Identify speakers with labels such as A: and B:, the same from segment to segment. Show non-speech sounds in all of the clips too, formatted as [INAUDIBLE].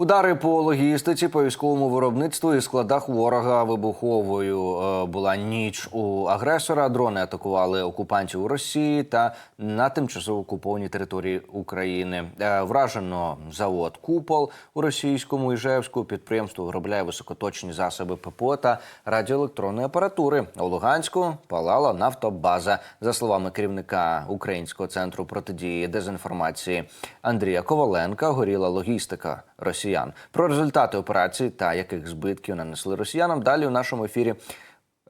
A: Удари по логістиці, по військовому виробництву і складах ворога вибуховою е, була ніч у агресора. Дрони атакували окупантів у Росії та на тимчасово окупованій території України. Е, Вражено завод Купол у російському Іжевську. Підприємство виробляє високоточні засоби ППО та радіоелектронної апаратури. У Луганську палала нафтобаза. За словами керівника Українського центру протидії дезінформації Андрія Коваленка, горіла логістика росіян. Про результати операції та яких збитків нанесли росіянам. Далі у нашому ефірі.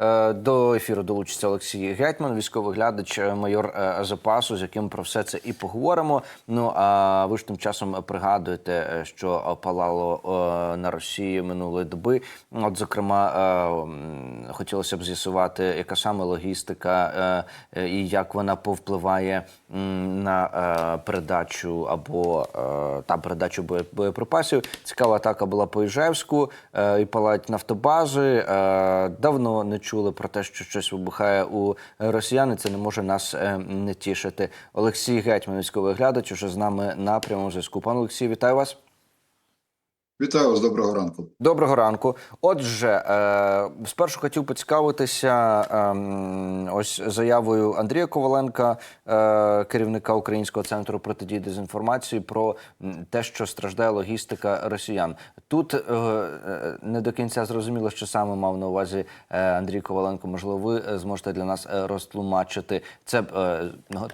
A: Е, До ефіру долучиться Олексій Гетьман, військовий глядач, е, майор е, запасу, з яким про все це і поговоримо. Ну а ви ж тим часом пригадуєте, що палало на Росії минулої доби. От, зокрема, хотілося б з'ясувати, яка саме логістика і як вона повпливає на передачу або е, та передачу боєприпасів. Цікава атака була по Іжевську і палають нафтобази. Давно не чули про те, що щось вибухає у росіян. і Це не може нас е, не тішити. Олексій Гетьман, військовий глядач, уже з нами на зв'язку. Пан Олексій, вітаю вас.
B: Вітаю вас, доброго ранку.
A: Доброго ранку. Отже, е, спершу хотів поцікавитися ем, ось заявою Андрія Коваленка, е, керівника Українського центру протидії дезінформації, про те, що страждає логістика росіян. Тут е, не до кінця зрозуміло, що саме мав на увазі Андрій Коваленко. Можливо, ви зможете для нас розтлумачити. Це е,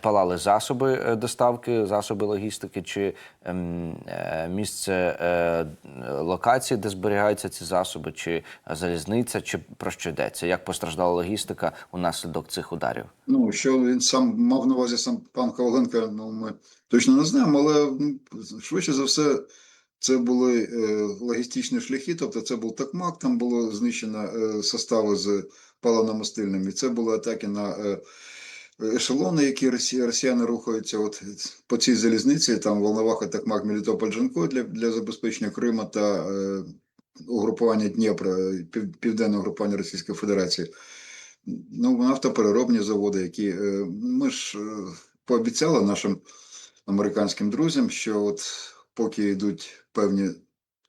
A: палали засоби доставки, засоби логістики, чи ем, місце локації, де зберігаються ці засоби, чи залізниця, чи про що йдеться? Як постраждала логістика унаслідок цих ударів?
B: Ну, що він сам мав на увазі сам пан Коваленко, ну ми точно не знаємо, але ну, швидше за все, це були е, логістичні шляхи, тобто це був такмак, там було знищено е, состави з паливно-мастильними. Це були атаки на е, ешелони, які росі, росіяни рухаються от по цій залізниці, там Волноваха, Такмак, Мелітополь, Джанко для, для забезпечення Крима та е, угрупування Дніпра, пів, південного угрупування Російської Федерації. Ну, нафтопереробні заводи, які е, ми ж е, пообіцяли нашим американським друзям, що от поки йдуть певні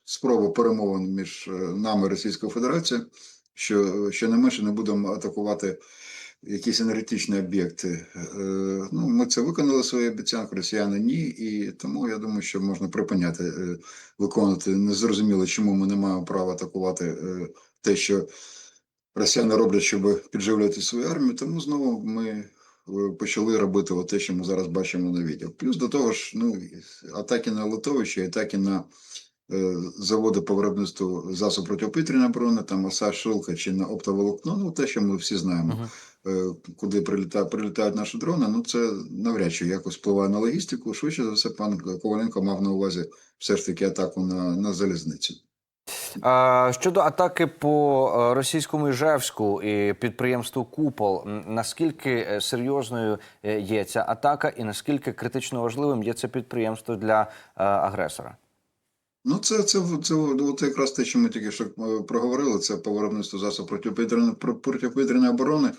B: спроби перемовин між е, нами і Російською Федерацією, що, що не менше не будемо атакувати якісь енергетичні об'єкти. Е, Ну, ми це виконали свої обіцянки, росіяни ні, і тому я думаю, що можна припиняти е, виконувати. Незрозуміло, чому ми не маємо права атакувати е, те, що росіяни роблять, щоб підживлювати свою армію. Тому знову ми почали робити те, що ми зараз бачимо на відео. Плюс до того ж, ну атаки на литовище, атаки на заводи по виробництву засоб протиповітряної оборони, там оса шилка чи на оптоволокно, ну те, що ми всі знаємо. Е, Куди прилітають, прилітають наші дрони, ну це навряд чи якось впливає на логістику. Швидше за все, пан Коваленко мав на увазі все ж таки атаку на, на залізницю.
A: Щодо атаки по е, російському Іжевську і підприємству Купол, наскільки е, серйозною е, є ця атака, і наскільки критично важливим є це підприємство для е, агресора?
B: Ну, це, це, це, це якраз те, що ми тільки що е, проговорили, це по виробництву засобів протиповітряної, про- протиповітряної оборони.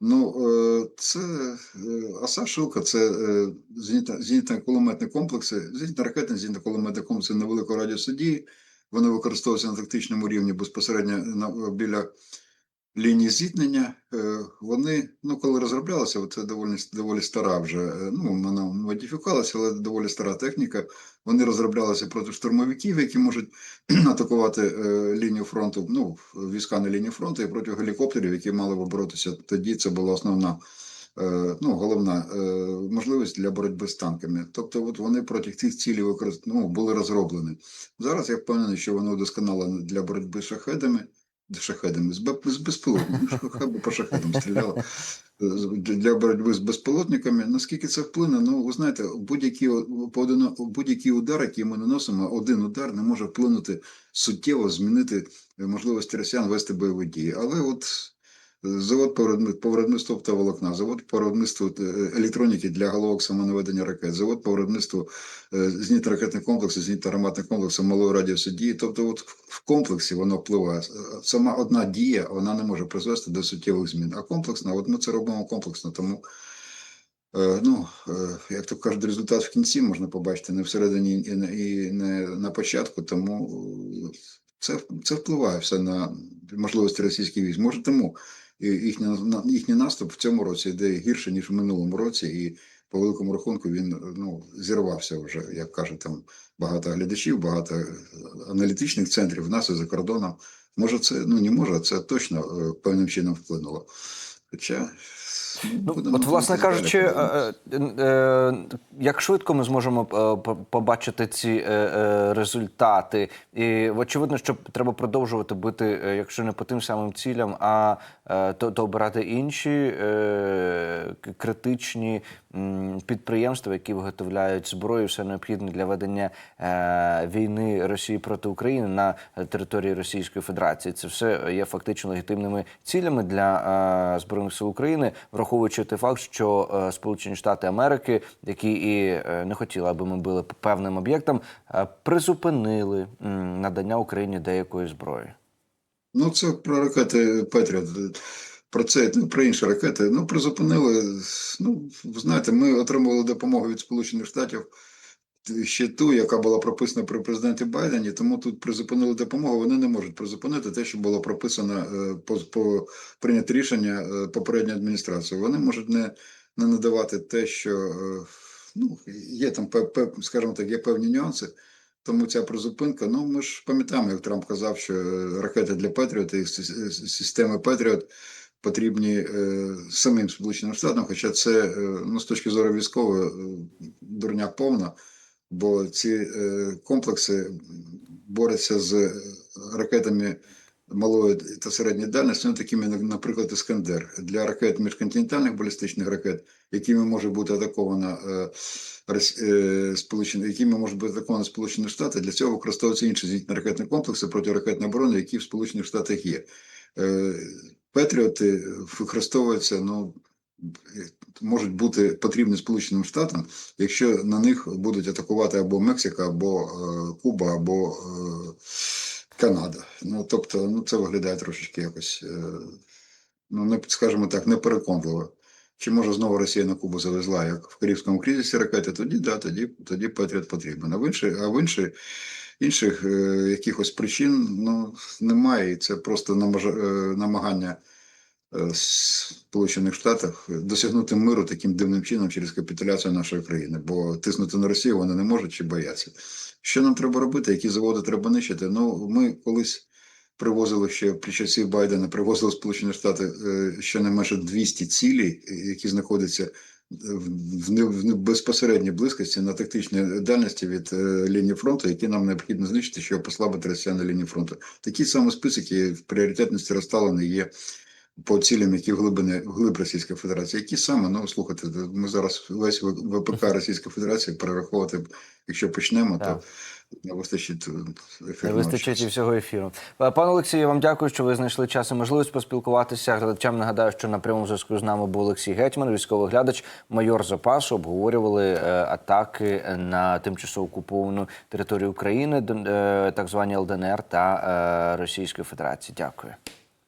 B: Ну, е, це аса Шилка, це е, зенітно- зенітно-кулеметні комплекси, зенітно-ракетні зенітно-кулеметні комплекси невеликого радіусу дії. Вони використовуються на тактичному рівні безпосередньо на, біля лінії зіткнення. Е, Вони, ну, коли розроблялися, це доволі, доволі стара вже, е, ну, вона модифікувалася, але доволі стара техніка. Вони розроблялися проти штурмовиків, які можуть [CLEARS THROAT] атакувати е, лінію фронту, ну, війська на лінії фронту, і проти гелікоптерів, які мали би боротися. Тоді це була основна, ну, головна можливість для боротьби з танками. Тобто, от вони проти цих цілей використ... ну, були розроблені. Зараз я впевнений, що вони удосконалені для боротьби з шахедами. Шахедами, з, бе- з безпілотниками, хай би по шахедам стріляла для боротьби з безпілотниками. Наскільки це вплине? Ну, ви знаєте, будь-які будь-які удар, які ми наносимо, один удар не може вплинути суттєво, змінити е, можливості росіян вести бойові дії. Але от завод по виробни- по виробництву оптоволокна, завод по виробництву е, електроніки для головок самонаведення ракет, завод по виробництву е, зенітно-ракетних комплексів, зенітно-гарматних комплексів малої радіусу дії. Тобто, от в комплексі воно впливає. Е, Сама одна дія вона не може призвести до суттєвих змін. А комплексно, от ми це робимо комплексно, тому Ну, як то кажуть, результат в кінці можна побачити не всередині і не, на початку, тому це, це впливає все на можливості російських військ. Може, тому їхній, їхній наступ в цьому році йде гірше, ніж в минулому році, і по великому рахунку він ну, зірвався вже, як каже там багато глядачів, багато аналітичних центрів в нас і за кордоном. Може, це ну не може, це точно е, певним чином вплинуло. Хоча
A: Ну,
B: будемо
A: от, власне кажучи, е, е, е, як швидко ми зможемо побачити ці результати? І очевидно, що треба продовжувати бити, якщо не по тим самим цілям, а то, то обирати інші критичні підприємства, які виготовляють зброю, все необхідне для ведення е, війни Росії проти України на території Російської Федерації. Це все є фактично легітимними цілями для е, збройних сил України, враховуючи той факт, що е, Сполучені Штати Америки, які і не хотіли, аби ми били певним об'єктам, е, призупинили надання Україні деякої зброї.
B: Ну, це про ракети Петріот. Про це ну, про інші ракети. Ну, призупинили. Ну, знаєте, ми отримували допомогу від Сполучених Штатів ще ту, яка була прописана при президенті Байдені. Тому тут призупинили допомогу. Вони не можуть призупинити те, що було прописано е, по, по прийняти рішення е, попередньої адміністрації. Вони можуть не, не надавати те, що е, ну, є там, скажімо так, є певні нюанси. Тому ця призупинка, ну ми ж пам'ятаємо, як Трамп казав, що ракети для Петріот і системи Петріот потрібні е, самим Сполученим Штатам, хоча це е, ну, з точки зору військової е, дурня повна, бо ці комплекси борються з ракетами малої та середньої дальності, ну, такими, наприклад, Іскандер. Для ракет міжконтинентальних балістичних ракет, якими може бути атакована е, Сполучені, якими може бути атакована Сполучені Штати, для цього використовуються інші зенітно-ракетні комплекси протиракетної оборони, які в Сполучених Штатах є. Е, Петріоти використовуються, ну, можуть бути потрібні Сполученим Штатам, якщо на них будуть атакувати або Мексика, або е, Куба, або е, Канада. Ну, тобто, ну, це виглядає трошечки якось, е, ну, не, скажімо так, непереконливо. Чи може знову Росія на Кубу завезла, як в Карибському кризисі ракети, тоді да, тоді, тоді Петріот потрібен. А в інші, а в інші, інших е, якихось причин ну, немає. І це просто е, намагання е, Сполучених Штатів досягнути миру таким дивним чином через капітуляцію нашої країни. Бо тиснути на Росію вони не можуть чи бояться. Що нам треба робити? Які заводи треба нищити? Ну, ми колись привозили ще при часі Байдена, привозили Сполучені Штати е, щонайменше 200 цілей, е, які знаходяться в безпосередній близькості на тактичній дальності від е, лінії фронту, які нам необхідно знищити, щоб послабити росіян на лінії фронту. Такі список і в пріоритетності розставлений є по цілям, які глибини вглиб Російської Федерації. Які саме, ну слухайте, ми зараз весь ВПК Російської Федерації перераховувати, якщо почнемо,
A: Так.
B: то не вистачить е,
A: Не
B: ефірного
A: вистачить і всього ефіру. Е, Пане Олексію, я вам дякую, що ви знайшли час і можливість поспілкуватися. Глядачам нагадаю, що на прямому зв'язку з нами був Олексій Гетьман, військовий глядач, майор запасу. Обговорювали е, атаки на тимчасово окуповану територію України, так звані ЛДНР та Російської Федерації. Дякую.